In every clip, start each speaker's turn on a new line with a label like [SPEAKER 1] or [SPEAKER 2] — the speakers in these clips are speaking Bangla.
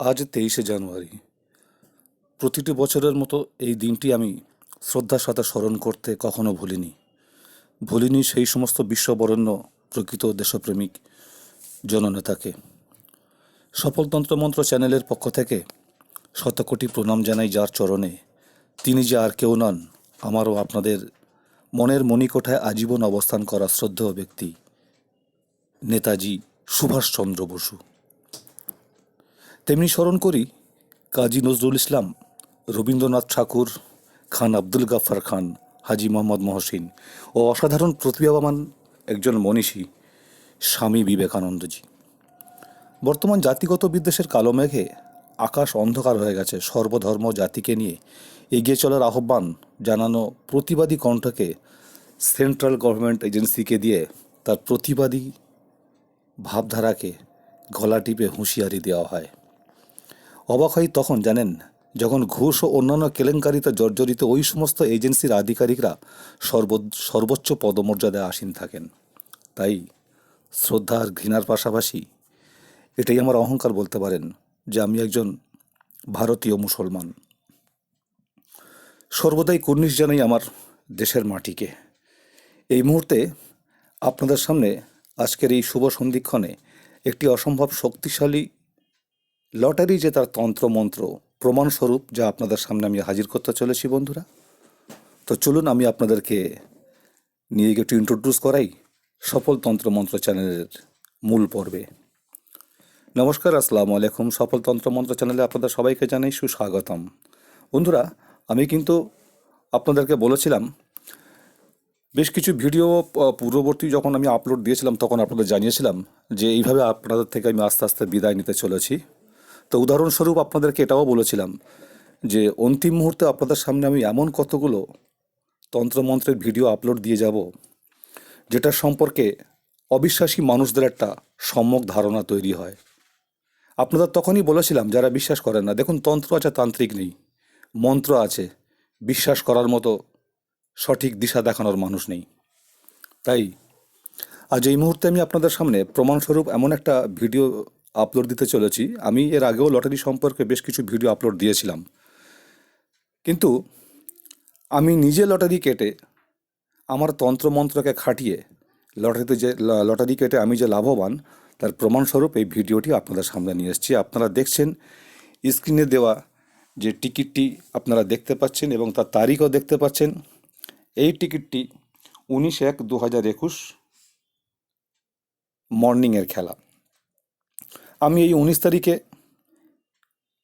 [SPEAKER 1] আজ তেইশে জানুয়ারি। প্রতিটি বছরের মতো এই দিনটি আমি শ্রদ্ধার সাথে স্মরণ করতে কখনো ভুলিনি। ভুলিনি সেই সমস্ত বিশ্ববরণ্য প্রকৃত দেশপ্রেমিক জননেতাকে। সফলতন্ত্র মন্ত্র চ্যানেলের পক্ষ থেকে শতকোটি প্রণাম জানাই যার চরণে তিনি যে আর কেউ নন, আমারও আপনাদের মনের মণিকোঠায় আজীবন অবস্থান করা শ্রদ্ধেয় ব্যক্তি নেতাজি সুভাষচন্দ্র বসু। তেমনি স্মরণ করি কাজী নজরুল ইসলাম, রবীন্দ্রনাথ ঠাকুর, খান আব্দুল গাফার খান, হাজি মোহাম্মদ মহসিন ও অসাধারণ প্রতিভাবান একজন মনীষী, স্বামী বিবেকানন্দজি। বর্তমান জাতিগত বিদ্বেষের কালো মেঘে আকাশ অন্ধকার হয়ে গেছে। সর্বধর্ম জাতিকে নিয়ে এগিয়ে চলার আহ্বান জানানো প্রতিবাদী কণ্ঠকে সেন্ট্রাল গভর্নমেন্ট এজেন্সিকে দিয়ে তার প্রতিবাদী ভাবধারাকে গলা টিপে হুঁশিয়ারি দেওয়া হয়। অবাক হয় তখন, জানেন? যখন ঘুষ ও অন্যান্য কেলেঙ্কারিতে জর্জরিত ওই সমস্ত এজেন্সির আধিকারিকরা সর্ব সর্বোচ্চ পদমর্যাদায় আসীন থাকেন। তাই শ্রদ্ধা আর ঘৃণার পাশাপাশি এটাই আমার অহংকার বলতে পারেন যে আমি একজন ভারতীয় মুসলমান। সর্বদাই কুর্নিশ জানাই আমার দেশের মাটিকে। এই মুহূর্তে আপনাদের সামনে আজকের এই শুভ সন্ধিক্ষণে একটি অসম্ভব শক্তিশালী লটারি যে তার তন্ত্রমন্ত্র প্রমাণস্বরূপ যা আপনাদের সামনে আমি হাজির করতে চলেছি, বন্ধুরা। তো চলুন, আমি আপনাদেরকে নিয়ে গিয়ে একটু ইন্ট্রোডিউস করাই সফল তন্ত্রমন্ত্র চ্যানেলের মূল পর্বে। নমস্কার, আসসালামু আলাইকুম। সফল তন্ত্রমন্ত্র চ্যানেলে আপনাদের সবাইকে জানাই সুস্বাগতম। বন্ধুরা, আমি কিন্তু আপনাদেরকে বলেছিলাম, বেশ কিছু ভিডিও পূর্ববর্তী যখন আমি আপলোড দিয়েছিলাম, তখন আপনাদের জানিয়েছিলাম যে এইভাবে আপনাদের থেকে আমি আস্তে আস্তে বিদায় নিতে চলেছি। তো উদাহরণস্বরূপ আপনাদেরকে এটাও বলেছিলাম যে অন্তিম মুহূর্তে আপনাদের সামনে আমি এমন কতগুলো তন্ত্রমন্ত্রের ভিডিও আপলোড দিয়ে যাব, যেটা সম্পর্কে অবিশ্বাসী মানুষদের একটা সম্যক ধারণা তৈরি হয়। আপনাদের তখনই বলেছিলাম, যারা বিশ্বাস করেন না, দেখুন তন্ত্র আছে, তান্ত্রিক নেই, মন্ত্র আছে, বিশ্বাস করার মতো সঠিক দিশা দেখানোর মানুষ নেই। তাই আজ এই মুহূর্তে আমি আপনাদের সামনে প্রমাণস্বরূপ এমন একটা ভিডিও আপলোড দিতে চলেছি। আমি এর আগেও লটারি সম্পর্কে বেশ কিছু ভিডিও আপলোড দিয়েছিলাম। কিন্তু আমি নিজে লটারি কেটে আমার তন্ত্রমন্ত্রকে খাটিয়ে লটারিতে যে লটারি কেটে আমি যে লাভবান, তার প্রমাণস্বরূপ এই ভিডিওটি আপনাদের সামনে নিয়ে এসেছি। আপনারা দেখছেন স্ক্রিনে দেওয়া যে টিকিটটি আপনারা দেখতে পাচ্ছেন এবং তার তারিখও দেখতে পাচ্ছেন। এই টিকিটটি উনিশ এক দু হাজার একুশ মর্নিংয়ের খেলা। আমি এই উনিশ তারিখে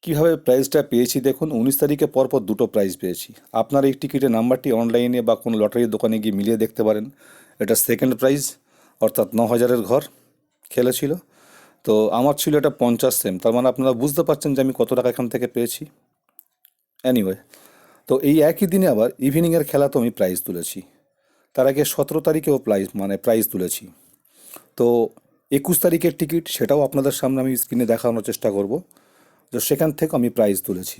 [SPEAKER 1] কীভাবে প্রাইজটা পেয়েছি? দেখুন, উনিশ তারিখে পরপর দুটো প্রাইজ পেয়েছি। আপনার এই টিকিটের নাম্বারটি অনলাইনে বা কোনো লটারির দোকানে গিয়ে মিলিয়ে দেখতে পারেন। এটা সেকেন্ড প্রাইজ অর্থাৎ ন হাজারের ঘর খেলেছিল। তো আমার ছিল এটা পঞ্চাশ সেম তার মানে আপনারা বুঝতে পারছেন যে আমি কত টাকা এখান থেকে পেয়েছি। অ্যানিওয়ে তো এই একই দিনে আবার ইভিনিংয়ের খেলা তো আমি প্রাইজ তুলেছি। তার আগে সতেরো তারিখেও প্রাইজ মানে প্রাইজ তুলেছি। তো একুশ তারিখের টিকিট, সেটাও আপনাদের সামনে আমি স্ক্রিনে দেখানোর চেষ্টা করব। তো সেখান থেকে আমি প্রাইজ তুলেছি।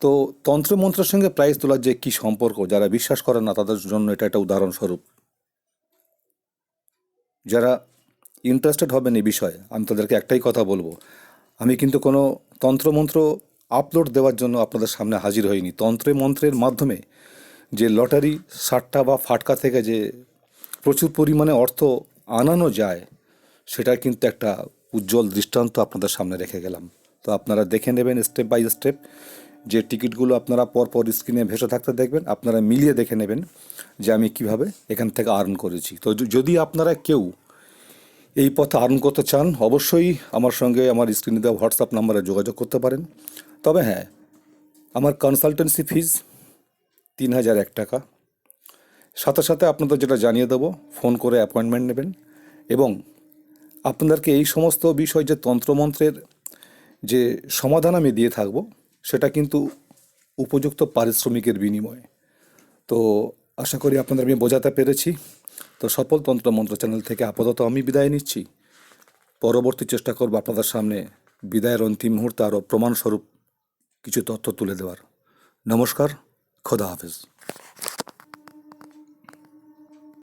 [SPEAKER 1] তো তন্ত্রমন্ত্রের সঙ্গে প্রাইজ তোলার যে কী সম্পর্ক, যারা বিশ্বাস করেন না, তাদের জন্য এটা একটা উদাহরণস্বরূপ। যারা ইন্টারেস্টেড হবেন এই বিষয়ে, আমি তাদেরকে একটাই কথা বলব। আমি কিন্তু কোনো তন্ত্রমন্ত্র আপলোড দেওয়ার জন্য আপনাদের সামনে হাজির হইনি। তন্ত্রে মন্ত্রের মাধ্যমে যে লটারি সাট্টা বা ফাটকা থেকে যে প্রচুর পরিমাণে অর্থ আনানো যায় সেটা কিন্তু একটা উজ্জ্বল দৃষ্টান্ত আপনাদের সামনে রেখে গেলাম। তো আপনারা দেখে নেবেন স্টেপ বাই স্টেপ যে টিকিটগুলো আপনারা পরপর স্ক্রিনে ভেসে থাকতে দেখবেন, আপনারা মিলিয়ে দেখে নেবেন যে আমি কীভাবে এখান থেকে আর্ন করেছি। তো যদি আপনারা কেউ এই পথে আর্ন করতে চান, অবশ্যই আমার সঙ্গে আমার স্ক্রিনে দেওয়া হোয়াটসঅ্যাপ নাম্বারে যোগাযোগ করতে পারেন। তবে হ্যাঁ আমার কনসালটেন্সি ফিজ তিন হাজার এক টাকা। সাথে সাথে আপনাদের যেটা জানিয়ে দেবো ফোন করে অ্যাপয়েন্টমেন্ট নেবেন এবং আপনাদেরকে এই সমস্ত বিষয় যে তন্ত্রমন্ত্রের যে সমাধান আমি দিয়ে থাকব, সেটা কিন্তু উপযুক্ত পারিশ্রমিকের বিনিময়ে। তো আশা করি আপনাদের আমি বোঝাতে পেরেছি। তো সফল তন্ত্রমন্ত্র চ্যানেল থেকে আপাতত আমি বিদায় নিচ্ছি। পরবর্তী চেষ্টা করব আপনাদের সামনে বিদায়ের অন্তিম মুহূর্তে আরও প্রমাণস্বরূপ কিছু তথ্য তুলে দেওয়ার। নমস্কার, খোদা হাফেজ।